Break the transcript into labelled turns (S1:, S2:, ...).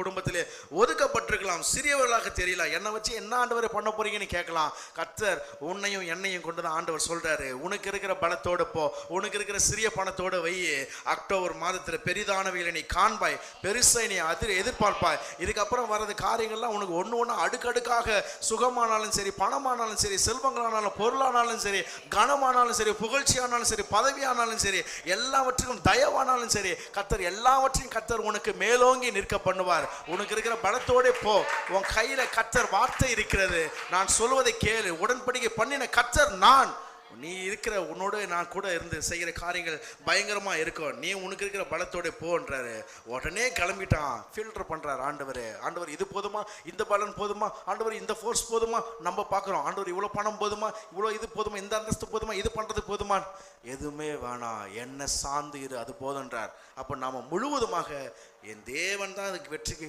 S1: കുടുംബത്തിൽ கேட்கலாம். சிறியவர்களாக தெரியல. என்னை வச்சு என்ன ஆண்டவரை பண்ண போறீங்கன்னு கேட்கலாம். கர்த்தர் உன்னையும் என்னையும் கொண்டு தான் ஆண்டவர் சொல்றாரு. உனக்கு இருக்கிற பலத்தோடு போ. உனக்கு இருக்கிற சிறிய பணத்தோடு வை. அக்டோபர் மாதத்தில் பெரிதானவைகளை நீ காண்பாய். பெருசை நீ அதிர் எதிர்பார்ப்பாய். இதுக்கப்புறம் வர்றது காரியங்கள்லாம் உனக்கு ஒன்று ஒன்று அடுக்கடுக்காக சுகமானாலும் சரி பணமானாலும் சரி செல்வங்களானாலும் பொருளானாலும் சரி கனமானாலும் சரி புகழ்ச்சியானாலும் சரி பதவியானாலும் சரி எல்லாவற்றுக்கும் தயவானாலும் சரி கத்தர் எல்லாவற்றையும் கத்தர் உனக்கு மேலோங்கி நிற்க பண்ணுவார். உனக்கு இருக்கிற பலத்தோட போ. உன் கையில கத்தர் வார்த்தை இருக்கிறது. நான் சொல்வதை கேளு. உடன்படிக்கை பண்ணின கத்தர் நான். நீ இருக்கிற உன்னோட நான் கூட இருந்து செய்கிற காரியங்கள் பயங்கரமா இருக்கும். நீ உனக்கு இருக்கிற பலத்தோட போன்றாரு உடனே கிளம்பிட்டான். ஃபில்டர் பண்றாரு ஆண்டவர். ஆண்டவர் இது போதுமா? இந்த பலன் போதுமா? ஆண்டவர் இந்த ஃபோர்ஸ் போதுமா? நம்ம பார்க்குறோம். ஆண்டவர் இவ்வளோ பணம் போதுமா? இவ்வளோ இது போதுமா? இந்த அந்தஸ்து போதுமா? இது பண்றது போதுமா? எதுவுமே வேணாம் என்ன சார்ந்து இரு. அது போதுன்றார் அப்போ நாம் முழுவதுமாக என் தேவன் தான் அதுக்கு வெற்றிக்கு